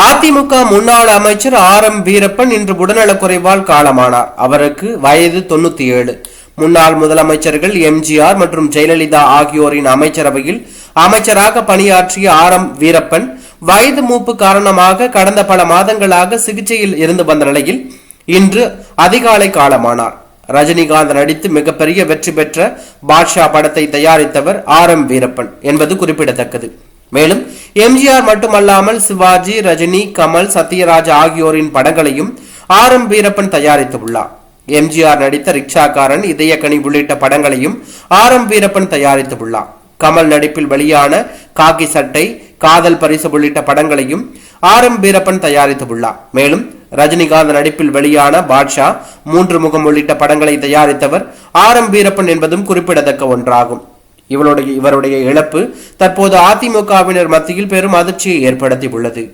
அதிமுக முன்னாள் அமைச்சர் R M Veerappan இன்று உடல்நலக்குறைவால் காலமானார். அவருக்கு வயது தொண்ணூத்தி ஏழு. முன்னாள் முதலமைச்சர்கள் எம்ஜிஆர் மற்றும் ஜெயலலிதா ஆகியோரின் அமைச்சரவையில் அமைச்சராக பணியாற்றிய ஆர் எம் வீரப்பன் வயது மூப்பு காரணமாக கடந்த பல மாதங்களாக சிகிச்சையில் இருந்து வந்த நிலையில் இன்று அதிகாலை காலமானார். ரஜினிகாந்த் நடித்து மிகப்பெரிய வெற்றி பெற்ற பாட்ஷா படத்தை தயாரித்தவர் ஆர் எம் வீரப்பன் என்பது குறிப்பிடத்தக்கது. மேலும் எம்ஜிஆர் மட்டுமல்லாமல் சிவாஜி ரஜினி கமல் சத்யராஜ் ஆகியோரின் படங்களையும் ஆர் எம் வீரப்பன் தயாரித்துள்ளார். எம்ஜிஆர் நடித்த ரிக்ஷாக்காரன் இதயக்கனி உள்ளிட்ட படங்களையும் ஆர் எம் வீரப்பன் தயாரித்துள்ளார். கமல் நடிப்பில் வெளியான காக்கி சட்டை காதல் பரிசு உள்ளிட்ட படங்களையும் ஆர் எம் வீரப்பன் தயாரித்துள்ளார். மேலும் ரஜினிகாந்த் நடிப்பில் வெளியான பாட்ஷா மூன்று முகம் உள்ளிட்ட படங்களை தயாரித்தவர் ஆர் எம் வீரப்பன் என்பதும் குறிப்பிடத்தக்க ஒன்றாகும். இவருடைய இவருடைய இழப்பு தற்போது அதிமுகவினர் மத்தியில் பெரும் அதிர்ச்சியை ஏற்படுத்தி உள்ளது